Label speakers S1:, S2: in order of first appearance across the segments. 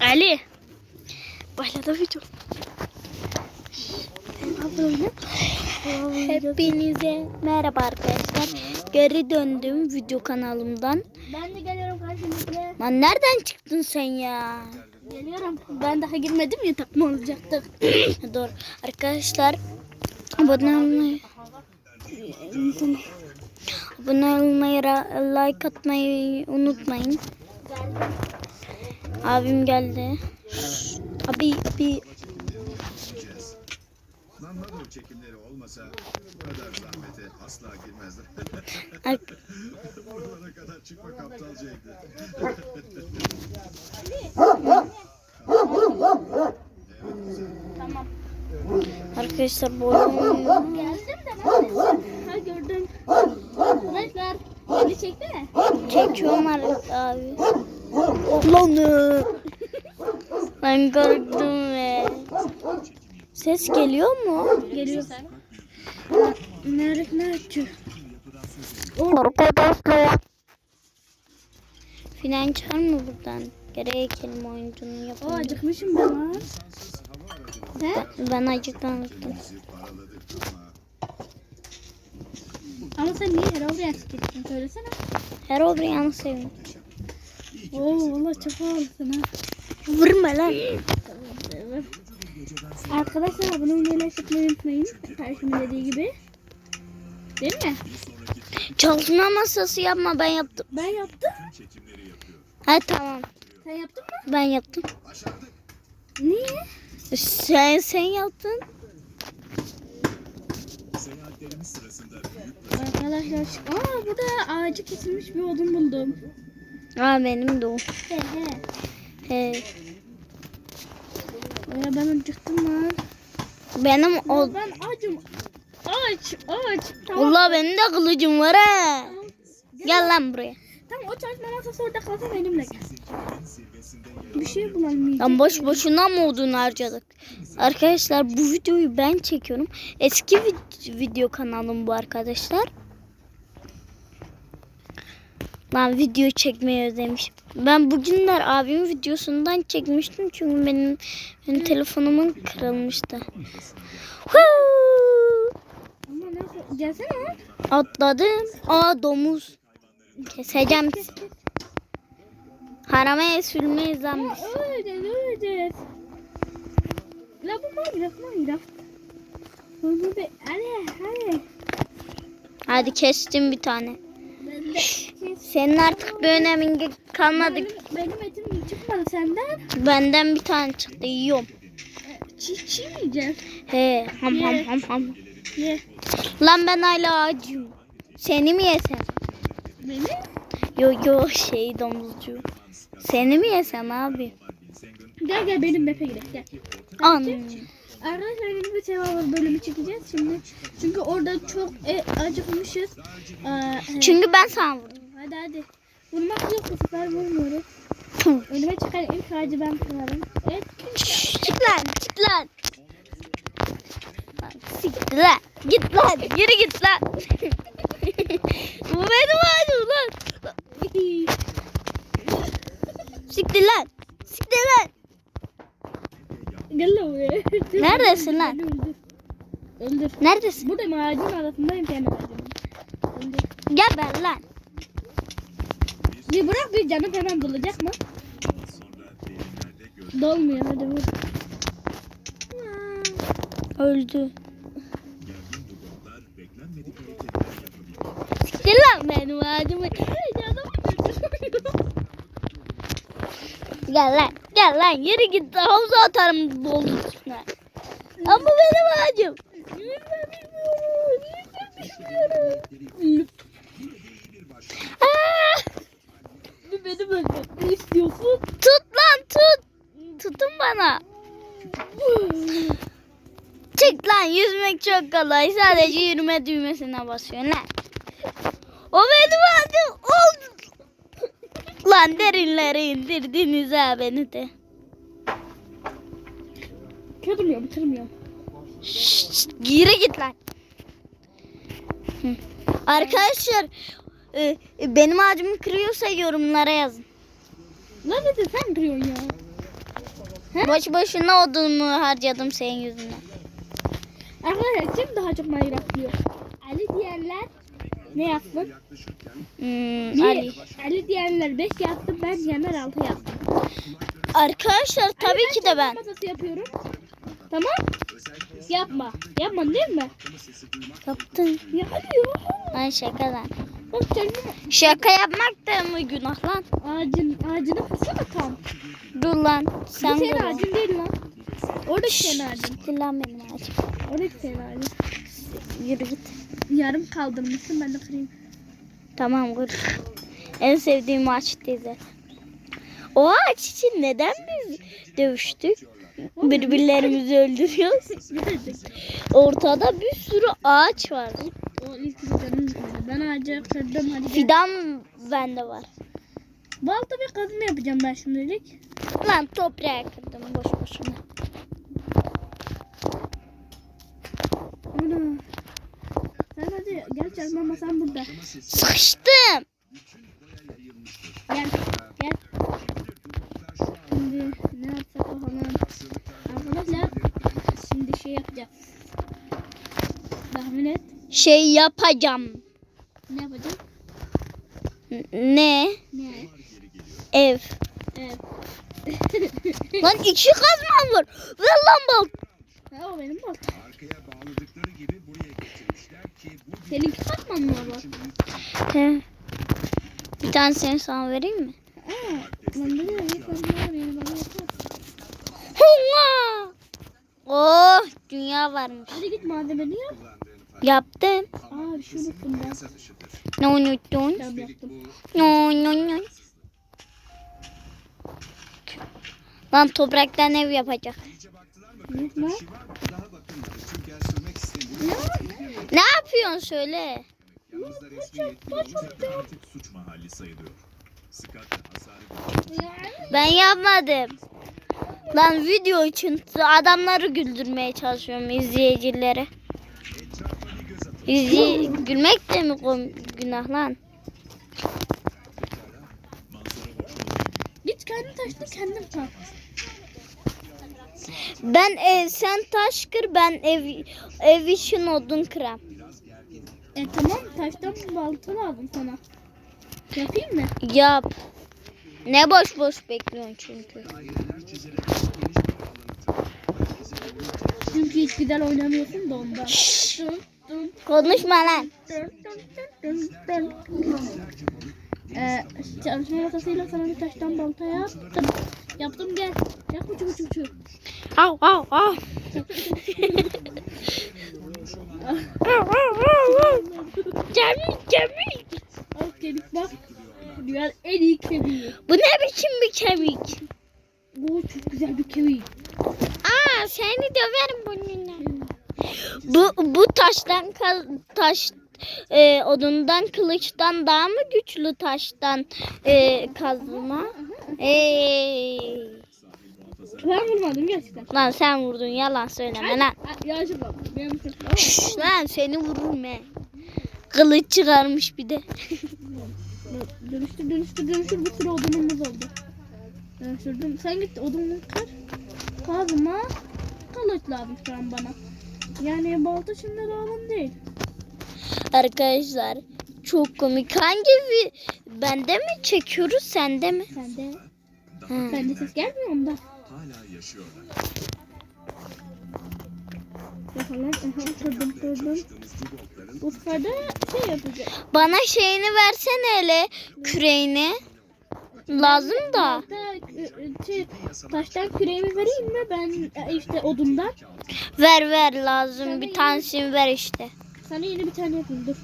S1: Ali. Başladı video. Hepinize merhaba arkadaşlar. Geri döndüm video kanalımdan.
S2: Ben de geliyorum karşınızda.
S1: Lan nereden çıktın sen ya?
S2: Geliyorum. Ben daha girmedim ya takma olacaktı.
S1: Dur arkadaşlar abone olmayı abone olmayı like atmayı unutmayın. Abim geldi. Abi abi
S3: Lan Nadal çekimleri olmasa bu kadar zahmete asla girmezler.
S1: ar-
S3: Buralara kadar çıkmak aptalcaydı.
S2: tamam.
S1: arkadaşlar bu oyun
S2: Geldim de neredesin? Ha gördüm. Arkadaşlar. Beni çekti mi?
S1: çekiyorum abi. Lan e. ben korktum be. Ses geliyor mu?
S2: Geliyor. Nerede nerede?
S1: Arkadaşlar. Filan çıkar mı buradan? Geriye kelime oyuncunun yapımı.
S2: acıkmışım ben lan. He?
S1: Ben
S3: paraladık ama
S2: sen niye Herobrine gittin söylesene.
S1: Her O'Brien'i sevin.
S2: Oo valla çok havalısın ha.
S1: Vurma lan.
S2: Arkadaşlar abone olmayı like unutmayın. Karşımda dediği gibi. Değil mi?
S1: Çalışma masası yapma ben yaptım.
S2: Ben yaptım.
S1: Ha tamam.
S2: Sen yaptın mı?
S1: Ben yaptım.
S2: Niye?
S1: Sen sen yaptın.
S2: Arkadaşlar aa burada ağacı kesilmiş bir odun buldum.
S1: Aa benim de o.
S2: He he.
S1: He.
S2: Ya ben acıktım lan.
S1: Benim o.
S2: Ben acım. Aç aç. Tamam.
S1: Allah benim de kılıcım var ha. Gel lan buraya.
S2: Tamam o çalışma masası orada kalsın benimle gel. Bir şey bulalım.
S1: Lan boş boşuna mı odun harcadık? Arkadaşlar bu videoyu ben çekiyorum. Eski vid- video kanalım bu arkadaşlar. Lan video çekmeyi özlemişim. Ben bugünler abimin videosundan çekmiştim çünkü benim, benim telefonumun kırılmıştı.
S2: Gelsene.
S1: Atladım. Aa domuz. Keseceğim. Harama sürmeyiz lan biz.
S2: Öyle öyle. La bu Minecraft Minecraft. Bu bu be. Hadi hadi.
S1: Kestim bir tane.
S2: Ben de.
S1: Senin artık bir önemin kalmadı.
S2: Benim, benim etim çıkmadı senden.
S1: Benden bir tane çıktı yiyorum.
S2: Çiğ çiğ mi yiyeceğiz?
S1: He ham ham ham ham.
S2: Ye.
S1: Lan ben hala acıyım. Seni mi yesem?
S2: Beni?
S1: Yo yo şey domuzcu. Seni mi yesem abi?
S2: Gel gel benim bepe gidelim gel.
S1: An.
S2: Arkadaşlar yeni bir Survivor bölümü çekeceğiz şimdi. Çünkü orada çok e, acıkmışız. Ee,
S1: Çünkü ben sana vurdum.
S2: Hadi hadi. Vurmak yok bu sefer vurmuyoruz. Önüme çıkan ilk ağacı ben kırarım. Evet.
S1: Çık lan çık lan. Siktir lan. Git lan. Yürü git lan. Bu benim ağacım lan. Siktir lan. Siktir lan.
S2: Gel lan buraya.
S1: Neredesin lan?
S2: Öldür. Öldür.
S1: Neredesin?
S2: Buradayım ağacın arasındayım kendi ağacımın. Öldür.
S1: Geber lan.
S2: Bir bırak bir canım hemen dolacak mı? Dolmuyor hadi vur.
S1: Öldü. Siktir lan benim ağacımı. Gel lan. Gel lan. Yürü git. Havuza atarım doldu üstüne. Ama benim ağacım. Aa!
S2: Beni böyle ne istiyorsun?
S1: Tut lan tut. Tutun bana. Çık lan yüzmek çok kolay. Sadece yürüme düğmesine basıyorsun lan. O benim adım. Oldu. Lan derinlere indirdiniz ha beni de.
S2: Kırmıyor kırmıyor.
S1: Şşt, geri git lan. Arkadaşlar e, e, benim ağacımı kırıyorsa yorumlara yazın.
S2: Lan dedi sen kırıyorsun ya. He?
S1: Boş boşuna odunumu harcadım senin yüzünden.
S2: Arkadaşlar kim daha çok Minecraft biliyor? Ali diyenler ne?
S3: Yaklaşırken
S1: Hmm, Ali.
S2: Ali diyenler 5 yaptı, ben diyenler 6 yaptım.
S1: Arkadaşlar tabii ki de ben.
S2: Masası yapıyorum. Tamam? Yapma. Yapma değil mi?
S1: Yaptın.
S2: Ya hadi ya.
S1: Lan şaka lan. Şaka yapmak da mı günah lan?
S2: ağacın, ağacını kırsana tam.
S1: Dur lan.
S2: Sen Bu senin
S1: dur lan.
S2: ağacın değil lan. Oradaki senin ağacın.
S1: Dur lan benim ağacım.
S2: Oradaki senin ağacın.
S1: Yürü git.
S2: Yarım kaldırmışsın ben de kırayım.
S1: Tamam kur. En sevdiğim ağaç dizi. O ağaç için neden biz dövüştük? Birbirlerimizi öldürüyoruz. Ortada bir sürü ağaç var.
S2: O ilk. Ben ağacı kırdım hadi.
S1: Fidan bende var.
S2: Balta ve kazma yapacağım ben şimdilik.
S1: Lan toprağı kırdım boş boşuna.
S2: Ana. Sen hadi gel çalma masam burada.
S1: Sıkıştım.
S2: Gel. Gel. Şimdi ne yapsak bakalım. Arkadaşlar şimdi şey yapacağız. Tahmin et.
S1: Şey yapacağım.
S2: Ne yapacağız?
S1: Ne?
S2: Ne?
S1: Ev.
S2: Evet.
S1: Lan iki kazmam var. Ver lan bal.
S2: Ha, o benim bak.
S3: arkaya bağladıkları gibi buraya getirmişler ki bu
S2: Seninki katman mı bak?
S1: He. Bir tane seni sana vereyim mi?
S2: Aa, ben kazma var yani bana yeter.
S1: Hunga. Oh dünya varmış.
S2: Hadi git malzemeni yap.
S1: Yaptım.
S2: Aa bir şey unuttum ben.
S1: Ne unuttun? No no no. Lan topraktan ev yapacak.
S3: İyice baktılar mı?
S2: Ne?
S3: Şey istemiyor.
S1: Ne yapıyorsun söyle. Ben yapmadım. Lan video için adamları güldürmeye çalışıyorum izleyicileri. İzley gülmek de mi günah lan?
S2: Git kendi taşını kendin tak.
S1: Ben ev, sen taş kır ben ev ev için odun kıram.
S2: E tamam taştan balta lazım sana. Yapayım mı?
S1: Yap. Ne boş boş bekliyorsun çünkü.
S2: Çünkü hiç güzel oynamıyorsun da ondan.
S1: Konuşma lan.
S2: Ee, çalışma masasıyla sana bir taştan balta yaptım. Yaptım gel. Gel kuçu kuçu kuçu.
S1: Au au au. Kemik kemik.
S2: Al kemik bak. Dünyanın en iyi kemiği.
S1: Bu ne biçim bir kemik?
S2: Bu çok güzel bir kemik.
S1: Aa seni döverim bununla. Bu bu taştan taş e, odundan kılıçtan daha mı güçlü taştan e, kazma? Ey.
S2: Ben vurmadım gerçekten.
S1: Lan sen vurdun yalan söyleme lan.
S2: Yağcı bak.
S1: Şşş, lan seni vururum he. Kılıç çıkarmış bir de.
S2: Dönüştür dönüştür dönüştür bir sürü odunumuz oldu. Dönüştürdüm. Sen git odunu kır. Kazma. Kılıç lazım şu an bana. Yani balta şimdi lazım değil.
S1: Arkadaşlar çok komik. Hangi vi- bende mi çekiyoruz sende mi?
S2: Sen de.
S1: Hı.
S2: Sende ses gelmiyor mu da?
S3: Hala yaşıyorlar.
S2: Bakalım. Aha kırdım
S3: bu
S2: de şey yapacağız.
S1: Bana şeyini versene hele küreğini. Lazım da.
S2: Balta, şey, taştan küreğimi vereyim mi? Ben e, işte odundan.
S1: Ver ver lazım bir tanesini ver işte.
S2: Sana yeni bir tane yapayım dur.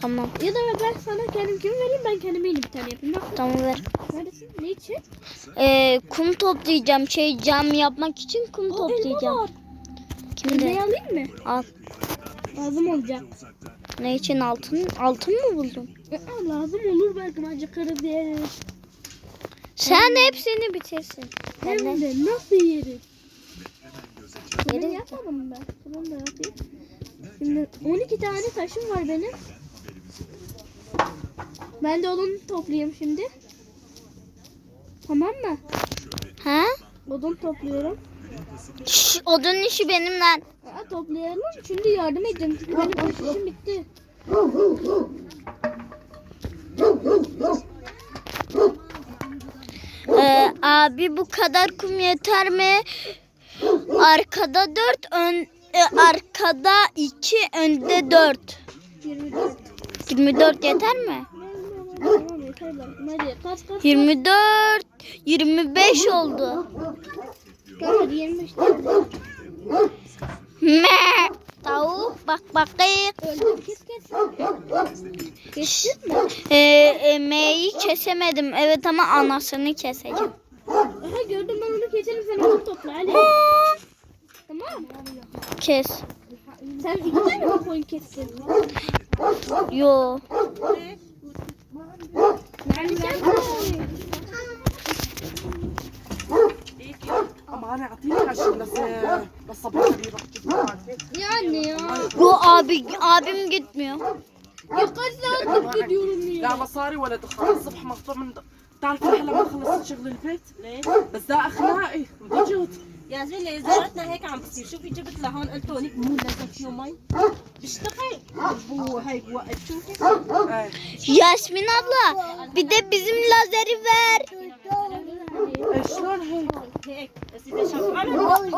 S1: Tamam
S2: Ya da ben sana kendimkini vereyim ben kendime yeni bir tane yapayım. Bak
S1: tamam ver.
S2: neredesin? Ne için?
S1: Ee, kum toplayacağım şey cam yapmak için kum
S2: elma
S1: toplayacağım.
S2: var.
S1: Kimde?
S2: Elmayı alayım mı?
S1: Al.
S2: Lazım olacak.
S1: Ne için altın? Altın mı buldun?
S2: Aa, lazım olur belki acıkarız yeriz.
S1: Sen hepsini bitirsin.
S2: Hem
S1: de
S2: nasıl yeriz?
S1: Yeriz.
S2: Bunu yapalım ben. Bunu da yapayım. Şimdi 12 tane taşım var benim. Ben de onu toplayayım şimdi. Tamam mı?
S1: Ha?
S2: Odun topluyorum.
S1: Şş, odun işi benim lan.
S2: Aa, toplayalım. Şimdi yardım edeceğim. Çünkü benim işim bitti.
S1: Ee, abi bu kadar kum yeter mi? Arkada dört, ön, e, arkada iki, önde dört.
S2: 24.
S1: 24 yeter mi?
S2: Tamam yeter kaç kaç.
S1: 24, 25 oldu.
S2: Hadi 25 tane.
S1: Me. Tavuk bak bakayım.
S2: Öldüm kes kes. Kestin mi?
S1: Ee, emeği kesemedim. Evet ama anasını keseceğim.
S2: Aha gördüm ben onu keserim sen onu topla hadi. Tamam.
S1: Kes.
S2: Sen iki tane mi koyun kestin?
S1: Yo.
S2: Yani sen koy.
S4: اما انا اعطيني عشان بس بس صباح حبيبه
S2: Ya anne ya.
S1: Yo abi abim gitmiyor.
S2: Ya kaç saattir gidiyorum ya.
S4: لا مصاري ولا دخان الصبح مقطوع من تعرفي هلا ما خلصت شغل البيت
S5: ليه؟
S4: بس ده اخلاقي وضجت
S5: ياسمين ليه زيارتنا هيك عم بتصير شوفي جبت لهون قلت هونيك مو لازم فيه مي بيشتغل هو هيك وقت شوفي
S4: ايه
S1: Yasmin abla bir de bizim lazeri ver.
S4: إيه، شلون هيك
S5: هيك بس اذا شغاله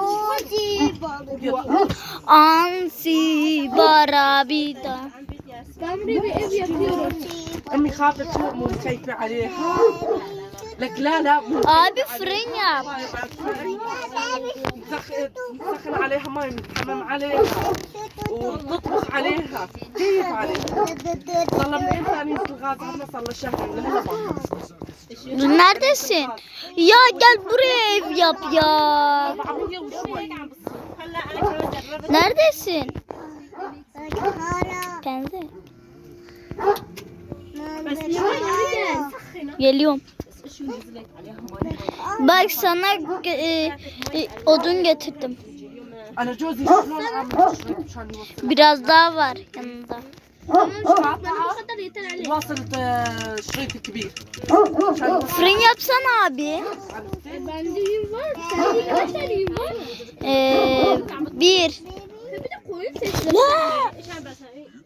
S1: Ansi barabida.
S5: عم بيت ياسمين
S2: Ben buraya bir ev yapıyorum.
S4: أمي خافت مو مخيفة عليها. لك لا لا مو
S1: آه، أبي
S4: فرنيا مسخن عليها ماي متحمم عليها. وتطبخ عليها. كيف عليها؟ صار من من ثاني الغاز عندنا صار له شهر.
S1: Neredesin?
S5: نادسين يا
S1: جل بريف
S5: يا
S2: بيا نادسين Kendi.
S1: Geliyorum. Bak sana e, e, odun getirdim.
S4: Ah. Ah.
S1: Biraz daha var yanında.
S4: Ah.
S1: Fırın yapsana abi.
S4: E,
S2: ben düğüm var. Sen kaç var?
S1: Ee, bir.
S2: Bir de koyun sesleri.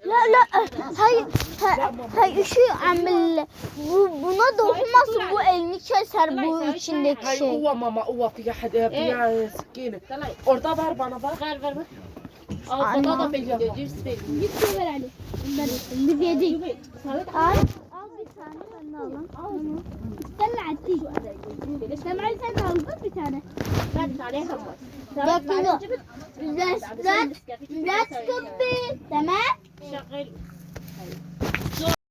S1: La la e, hayır hayır, hayır şu amel bu buna dokunmasın bu elini keser bu içindeki
S4: Hayır
S1: şey.
S4: uva mama uva bir hadi bir sikini.
S5: Orada
S4: var bana bak. Ver
S5: ver ver. Al bana da belli ediyor. Cips belli.
S2: Git de ver Ali. Ben biz yedik. Al. Al bir tane ben de alayım. Al onu. Sen de attın. Sen de aldın bir tane.
S5: Ben bir tane
S1: yapamazsın. kilo. Let's let's let's go be. Tamam.
S5: شغل